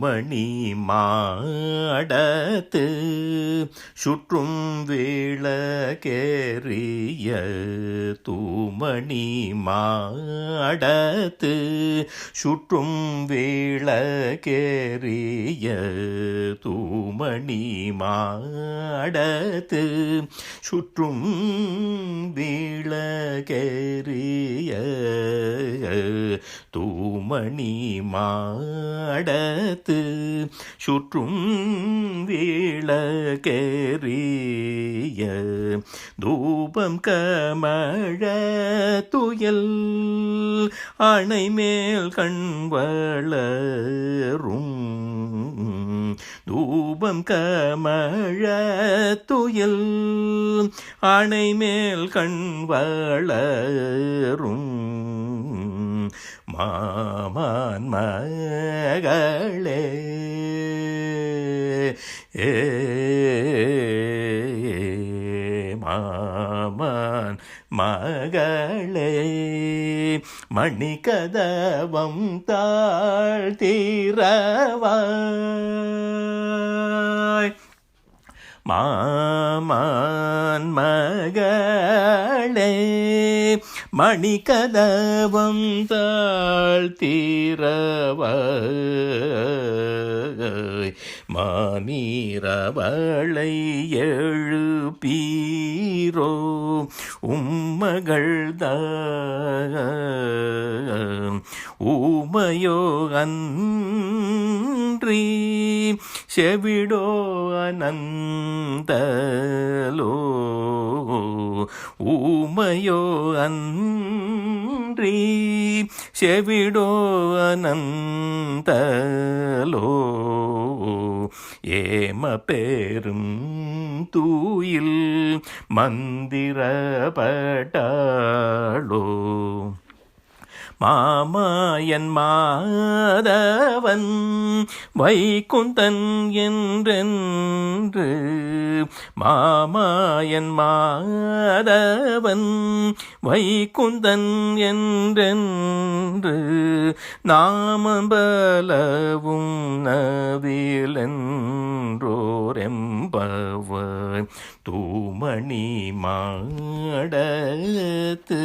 மணி மாடத்து சுற்றும் விளக்கேறிய தூமணி மாடத்து சுற்றும் விளக்கேறிய தூமணி மாடத்து சுற்றும் விளக்கேறிய தூமணி மாடத்து சுற்றும் விளக்கேறிய தூபம் கமழ துயல் அணை மேல் கண்வளரும் தூபம் கமழ துயல் அணை மேல் கண் வளரும். மாமான் மகளே ஏ மாமான் மகளே மணிகதவம் தாழ்த்திரவாய். மாமான் மகளே மணிகதவம் தாழ்த்தீரவ மாமீரவளை எழுப்பீரோ உம்மகள் ஊமையோ அன்றி செவிடோ அனந்தலோ ஊமையோ அன்றி செவிடோ அனந்தலோ. ஏம பேரும் தூயில் மந்திரப்பட்டாளோ மாமாயன் மாதவன் வைகுந்தன் என்றென்று. மாமாயன் மாதவன் வைகுந்தன் என்றென்று. நாமபலவும் நவிலென்றோரெம்பவர் தூமணி மாடத்து.